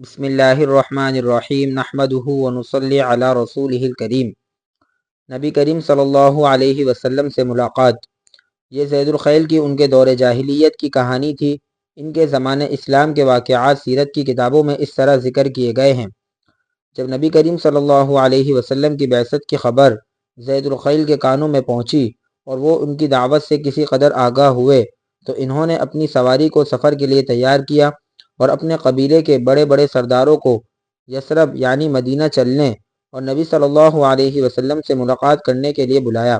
بسم اللہ الرحمن الرحیم نحمده ونصلی علی رسوله الکریم۔ نبی کریم صلی اللہ علیہ وسلم سے ملاقات۔ یہ زید الخیل کی ان کے دور جاہلیت کی کہانی تھی۔ ان کے زمانے اسلام کے واقعات سیرت کی کتابوں میں اس طرح ذکر کیے گئے ہیں۔ جب نبی کریم صلی اللہ علیہ وسلم کی بعثت کی خبر زید الخیل کے کانوں میں پہنچی اور وہ ان کی دعوت سے کسی قدر آگاہ ہوئے تو انہوں نے اپنی سواری کو سفر کے لیے تیار کیا۔ اور اپنے قبیلے کے بڑے بڑے سرداروں کو یسرب یعنی مدینہ چلنے اور نبی صلی اللہ علیہ وسلم سے ملاقات کرنے کے لیے بلایا۔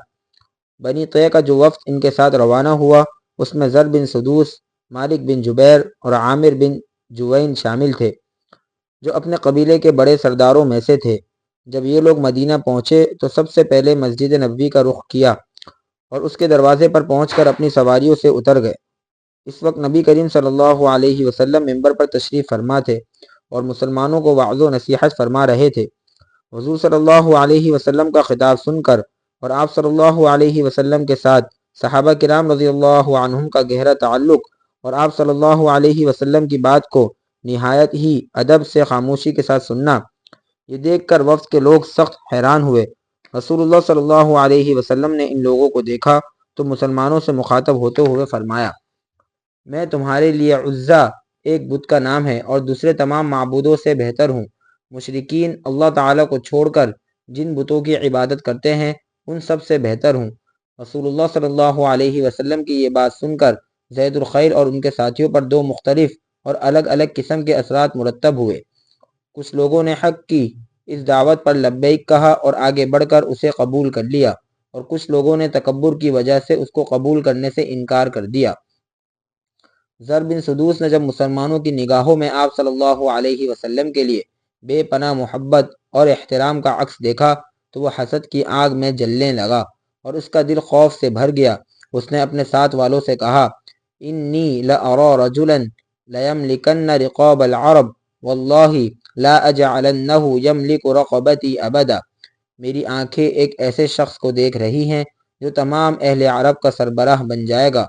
بنی طے کا جو وفد ان کے ساتھ روانہ ہوا، اس میں ذر بن سدوس، مالک بن جبیر اور عامر بن جوین شامل تھے، جو اپنے قبیلے کے بڑے سرداروں میں سے تھے۔ جب یہ لوگ مدینہ پہنچے تو سب سے پہلے مسجد نبوی کا رخ کیا اور اس کے دروازے پر پہنچ کر اپنی سواریوں سے اتر گئے۔ اس وقت نبی کریم صلی اللہ علیہ وسلم ممبر پر تشریف فرما تھے اور مسلمانوں کو وعظ و نصیحت فرما رہے تھے۔ حضور صلی اللہ علیہ وسلم کا خطاب سن کر اور آپ صلی اللہ علیہ وسلم کے ساتھ صحابہ کرام رضی اللہ عنہم کا گہرا تعلق اور آپ صلی اللہ علیہ وسلم کی بات کو نہایت ہی ادب سے خاموشی کے ساتھ سننا، یہ دیکھ کر وفد کے لوگ سخت حیران ہوئے۔ رسول اللہ صلی اللہ علیہ وسلم نے ان لوگوں کو دیکھا تو مسلمانوں سے مخاطب ہوتے ہوئے فرمایا میں تمہارے لیے عزا، ایک بت کا نام ہے اور دوسرے تمام معبودوں سے بہتر ہوں۔ مشرقین اللہ تعالیٰ کو چھوڑ کر جن بتوں کی عبادت کرتے ہیں، ان سب سے بہتر ہوں۔ رسول اللہ صلی اللہ علیہ وسلم کی یہ بات سن کر زید الخیر اور ان کے ساتھیوں پر دو مختلف اور الگ الگ قسم کے اثرات مرتب ہوئے۔ کچھ لوگوں نے حق کی اس دعوت پر لبیک کہا اور آگے بڑھ کر اسے قبول کر لیا، اور کچھ لوگوں نے تکبر کی وجہ سے اس کو قبول کرنے سے انکار کر دیا۔ ذر بن سدوس نے جب مسلمانوں کی نگاہوں میں آپ صلی اللہ علیہ وسلم کے لیے بے پناہ، محبت اور احترام کا عکس دیکھا تو وہ حسد کی آگ میں جلنے لگا اور اس کا دل خوف سے بھر گیا۔ اس نے اپنے ساتھ والوں سے کہا، انی لأرا رجلا لیملکن رقاب العرب، واللہ لا اجعلنه یملک رقبتی ابدا۔ میری آنکھیں ایک ایسے شخص کو دیکھ رہی ہیں جو تمام اہل عرب کا سربراہ بن جائے گا۔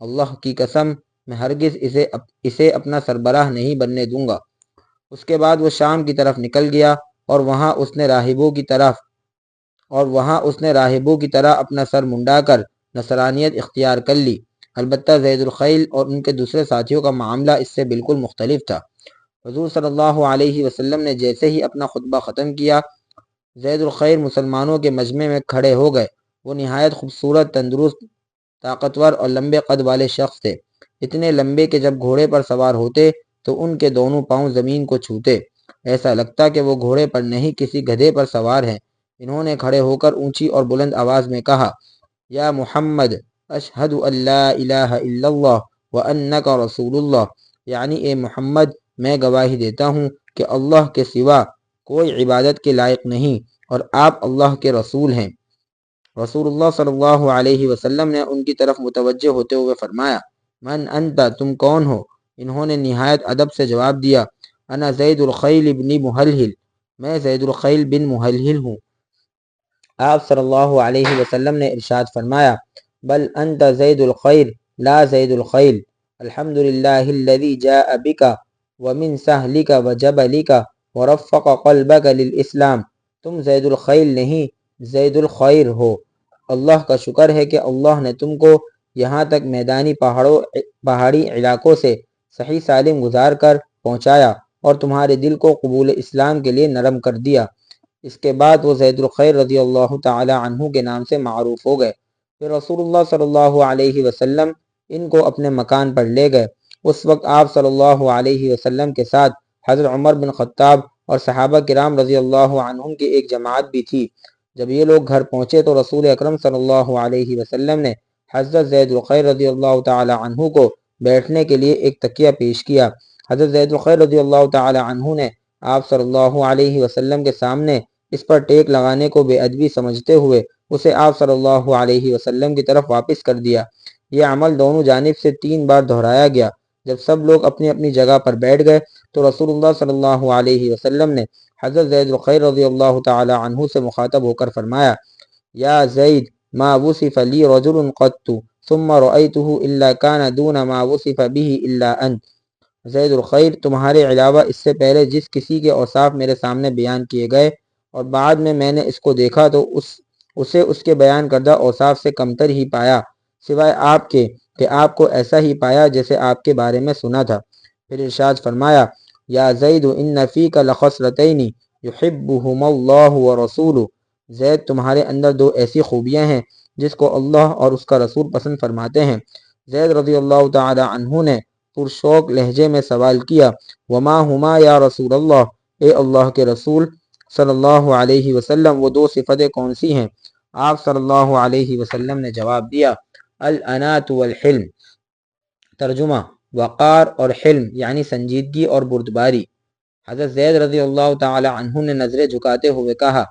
اللہ کی قسم میں ہرگز اسے اسے اپنا سربراہ نہیں بننے دوں گا۔ اس کے بعد وہ شام کی طرف نکل گیا اور وہاں اس نے راہبوں کی طرف، اور وہاں اس نے راہبوں کی طرح اپنا سر منڈا کر نصرانیت اختیار کر لی۔ البتہ زید الخیل اور ان کے دوسرے ساتھیوں کا معاملہ اس سے بالکل مختلف تھا۔ حضور صلی اللہ علیہ وسلم نے جیسے ہی اپنا خطبہ ختم کیا، زید الخیر مسلمانوں کے مجمع میں کھڑے ہو گئے۔ وہ نہایت خوبصورت، تندرست، طاقتور اور لمبے قد والے شخص تھے۔ اتنے لمبے کہ جب گھوڑے پر سوار ہوتے تو ان کے دونوں پاؤں زمین کو چھوتے۔ ایسا لگتا کہ وہ گھوڑے پر نہیں، کسی گدھے پر سوار ہیں۔ انہوں نے کھڑے ہو کر اونچی اور بلند آواز میں کہا، یا محمد، اشہد اللہ الہ الا اللہ وانکا رسول اللہ. یعنی اے محمد، میں گواہی دیتا ہوں کہ اللہ کے سوا کوئی عبادت کے لائق نہیں اور آپ اللہ کے رسول ہیں۔ رسول اللہ صلی اللہ علیہ وسلم نے ان کی طرف متوجہ ہوتے ہوئے فرمایا من انتا تم کون ہو انہوں نے نہایت ادب سے جواب دیا انا زید الخیل ابن محلحل میں زید الخیل بن محلحل ہوں آپ صلی اللہ علیہ وسلم نے ارشاد فرمایا بل انت زید الخیر لا زید الخیل الحمدللہ الذي جاء بك ومن سہلك وجبلك ورفق قلبك للاسلام تم زید الخیل نہیں زید الخیر ہو اللہ کا یہاں تک میدانی پہاڑوں، پہاڑی علاقوں سے صحیح سالم گزار کر پہنچایا اور تمہارے دل کو قبول اسلام کے لیے نرم کر دیا۔ اس کے بعد وہ زید الخیر رضی اللہ تعالی عنہ کے نام سے معروف ہو گئے۔ پھر رسول اللہ صلی اللہ علیہ وسلم ان کو اپنے مکان پر لے گئے۔ اس وقت آپ صلی اللہ علیہ وسلم کے ساتھ حضرت عمر بن خطاب اور صحابہ کرام رضی اللہ عنہم کی ایک جماعت بھی تھی۔ جب یہ لوگ گھر پہنچے تو رسول اکرم صلی اللہ علیہ وسلم نے حضرت زید الخیر رضی اللہ تعالی عنہ کو بیٹھنے کے لیے ایک تکیہ پیش کیا۔ حضرت زید الخیر رضی اللہ تعالی عنہ نے آپ صلی اللہ علیہ وسلم کے سامنے اس پر ٹیک لگانے کو بے ادبی سمجھتے ہوئے اسے آپ صلی اللہ علیہ وسلم کی طرف واپس کر دیا۔ یہ عمل دونوں جانب سے تین بار دہرایا گیا۔ جب سب لوگ اپنی اپنی جگہ پر بیٹھ گئے تو رسول اللہ صلی اللہ علیہ وسلم نے حضرت زید الخیر رضی اللہ تعالی عنہ سے مخاطب ہو کر فرمایا، یا زید ما وصف لی رجل قط، ثم رأيته الا كان دون ما وصف به الا انت زید الخیر، تمہارے علاوہ اس سے پہلے جس کسی کے اوصاف میرے سامنے بیان کیے گئے اور بعد میں میں نے اس کو دیکھا تو اس، اسے اس کے بیان کردہ اوصاف سے کمتر ہی پایا، سوائے آپ کے کہ آپ کو ایسا ہی پایا جیسے آپ کے بارے میں سنا تھا۔ پھر ارشاد فرمایا، یا زید، ان نفی کا لخصرتعین یحبہم اللہ و رسول زید، تمہارے اندر دو ایسی خوبیاں ہیں جس کو اللہ اور اس کا رسول پسند فرماتے ہیں۔ زید رضی اللہ تعالی عنہ نے پرشوق لہجے میں سوال کیا، وما ہما یا رسول اللہ؟ اے اللہ کے رسول صلی اللہ علیہ وسلم، وہ دو صفتیں کون سی ہیں؟ آپ صلی اللہ علیہ وسلم نے جواب دیا، الانات والحلم ترجمہ، وقار اور حلم یعنی سنجیدگی اور بردباری۔ حضرت زید رضی اللہ تعالی عنہ نے نظریں جھکاتے ہوئے کہا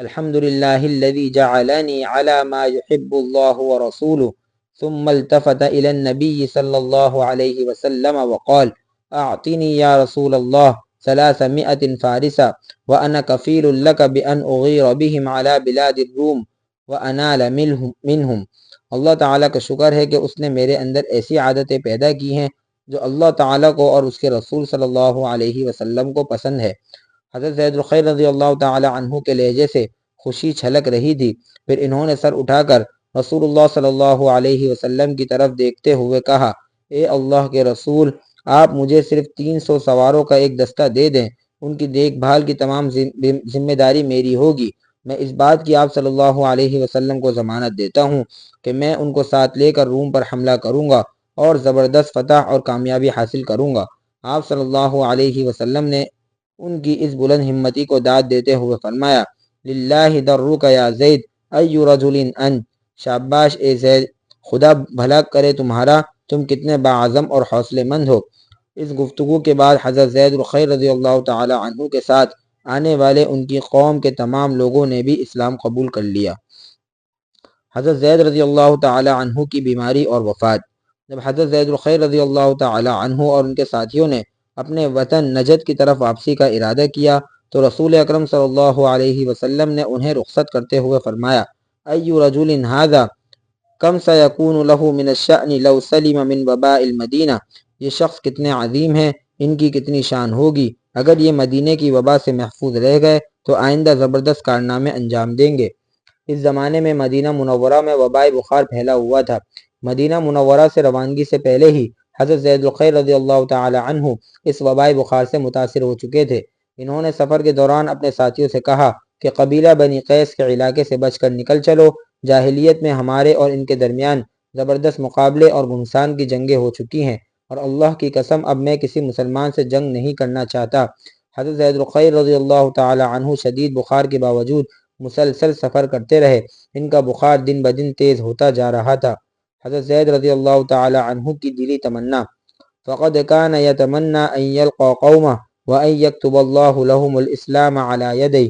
الحمد للہ الذي جعلني على ما يحب الله ورسوله، ثم التفت إلى النبي صلى الله عليه وسلم وقال أعطني يا رسول الله ثلاثمائة فارسا، وأنا كفيل لك بأن أغير بهم على بلاد الروم وأنال منهم. اللہ تعالیٰ کا شکر ہے کہ اس نے میرے اندر ایسی عادتیں پیدا کی ہیں جو اللہ تعالیٰ کو اور اس کے رسول صلی اللہ علیہ وسلم کو پسند ہے۔ حضرت زید الخیر رضی اللہ تعالی عنہ کے لہجے سے خوشی چھلک رہی تھی۔ پھر انہوں نے سر اٹھا کر رسول اللہ صلی اللہ علیہ وسلم کی طرف دیکھتے ہوئے کہا، اے اللہ کے رسول، آپ مجھے صرف تین سو سواروں کا ایک دستہ دے دیں، ان کی دیکھ بھال کی تمام ذمہ داری میری ہوگی۔ میں اس بات کی آپ صلی اللہ علیہ وسلم کو ضمانت دیتا ہوں کہ میں ان کو ساتھ لے کر روم پر حملہ کروں گا اور زبردست فتح اور کامیابی حاصل کروں گا آپ صلی اللہ علیہ وسلم نے ان کی اس بلند ہمتی کو داد دیتے ہوئے فرمایا، للہ درک یا زید، ایو رجل ان؟ شاباش، اے زید، خدا بھلا کرے تمہارا، تم کتنے باعظم اور حوصلے مند ہو۔ اس گفتگو کے بعد حضرت زید الخیر رضی اللہ تعالی عنہ کے ساتھ آنے والے ان کی قوم کے تمام لوگوں نے بھی اسلام قبول کر لیا۔ حضرت زید رضی اللہ تعالی عنہ کی بیماری اور وفات۔ جب حضرت زید الخیر رضی اللہ تعالی عنہ اور ان کے ساتھیوں نے اپنے وطن نجد کی طرف واپسی کا ارادہ کیا تو رسول اکرم صلی اللہ علیہ وسلم نے انہیں رخصت کرتے ہوئے فرمایا، ایو رجل هذا کم سیکون له من الشأن لو سلم من وباء المدینہ؟ یہ شخص کتنے عظیم ہیں، ان کی کتنی شان ہوگی۔ اگر یہ مدینہ کی وبا سے محفوظ رہ گئے تو آئندہ زبردست کارنامے انجام دیں گے۔ اس زمانے میں مدینہ منورہ میں وبائی بخار پھیلا ہوا تھا۔ مدینہ منورہ سے روانگی سے پہلے ہی حضرت زید الخیر رضی اللہ تعالی عنہ اس وبائی بخار سے متاثر ہو چکے تھے۔ انہوں نے سفر کے دوران اپنے ساتھیوں سے کہا کہ قبیلہ بنی قیس کے علاقے سے بچ کر نکل چلو۔ جاہلیت میں ہمارے اور ان کے درمیان زبردست مقابلے اور گھمسان کی جنگیں ہو چکی ہیں اور اللہ کی قسم اب میں کسی مسلمان سے جنگ نہیں کرنا چاہتا۔ حضرت زید الخیر رضی اللہ تعالی عنہ شدید بخار کے باوجود مسلسل سفر کرتے رہے۔ ان کا بخار دن بدن تیز ہوتا جا رہا تھا۔ حضرت زید رضی اللہ تعالی عنہ کی دلی تمنا۔ فقد كان يتمنى ان يلقى قومه وان يكتب الله لهم الاسلام على يدي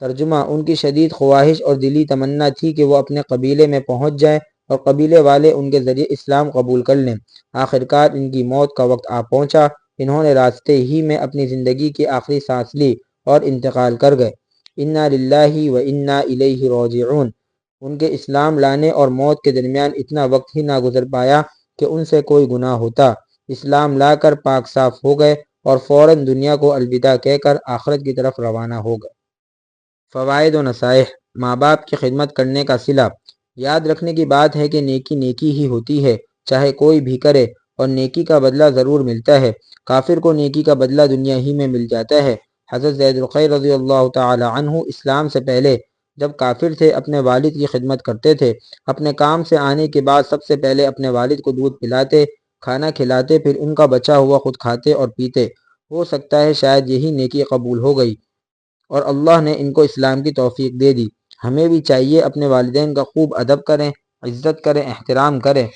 ترجمہ، ان کی شدید خواہش اور دلی تمنا تھی کہ وہ اپنے قبیلے میں پہنچ جائیں اور قبیلے والے ان کے ذریعے اسلام قبول کر لیں۔ آخرکار ان کی موت کا وقت آ پہنچا، انہوں نے راستے ہی میں اپنی زندگی کی آخری سانس لی اور انتقال کر گئے۔ انا للہ و انا الیہ راجعون۔ ان کے اسلام لانے اور موت کے درمیان اتنا وقت ہی نہ گزر پایا کہ ان سے کوئی گناہ ہوتا۔ اسلام لا کر پاک صاف ہو گئے اور فوراً دنیا کو الوداع کہہ کر آخرت کی طرف روانہ ہو گئے۔ فوائد و نصائح۔ ماں باپ کی خدمت کرنے کا صلہ۔ یاد رکھنے کی بات ہے کہ نیکی نیکی ہی ہوتی ہے، چاہے کوئی بھی کرے اور نیکی کا بدلہ ضرور ملتا ہے۔ کافر کو نیکی کا بدلہ دنیا ہی میں مل جاتا ہے۔ حضرت زید الخیر رضی اللہ تعالی عنہ اسلام سے پہلے جب کافر تھے، اپنے والد کی خدمت کرتے تھے۔ اپنے کام سے آنے کے بعد سب سے پہلے اپنے والد کو دودھ پلاتے، کھانا کھلاتے، پھر ان کا بچا ہوا خود کھاتے اور پیتے۔ ہو سکتا ہے شاید یہی نیکی قبول ہو گئی۔ اور اللہ نے ان کو اسلام کی توفیق دے دی۔ ہمیں بھی چاہیے اپنے والدین کا خوب ادب کریں، عزت کریں، احترام کریں۔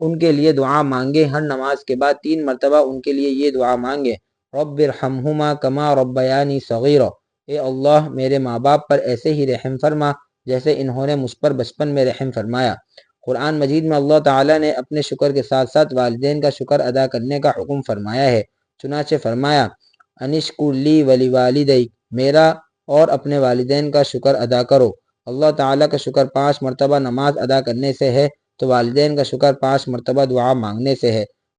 ان کے لیے دعا مانگے ہر نماز کے بعد تین مرتبہ ان کے لیے یہ دعا مانگے رب ارحمہما کما ربیانی صغیرہ اے اللہ میرے ماں باپ پر ایسے ہی رحم فرما جیسے انہوں نے مجھ پر بچپن میں رحم فرمایا۔ قرآن مجید میں اللہ تعالیٰ نے اپنے شکر کے ساتھ ساتھ والدین کا شکر ادا کرنے کا حکم فرمایا ہے۔ چنانچہ فرمایا لی ولی والدئی میرا اور اپنے والدین کا شکر ادا کرو۔ اللہ تعالیٰ کا شکر پانچ مرتبہ نماز ادا کرنے سے ہے، تو والدین کا شکر پانچ مرتبہ دعا مانگنے سے ہے۔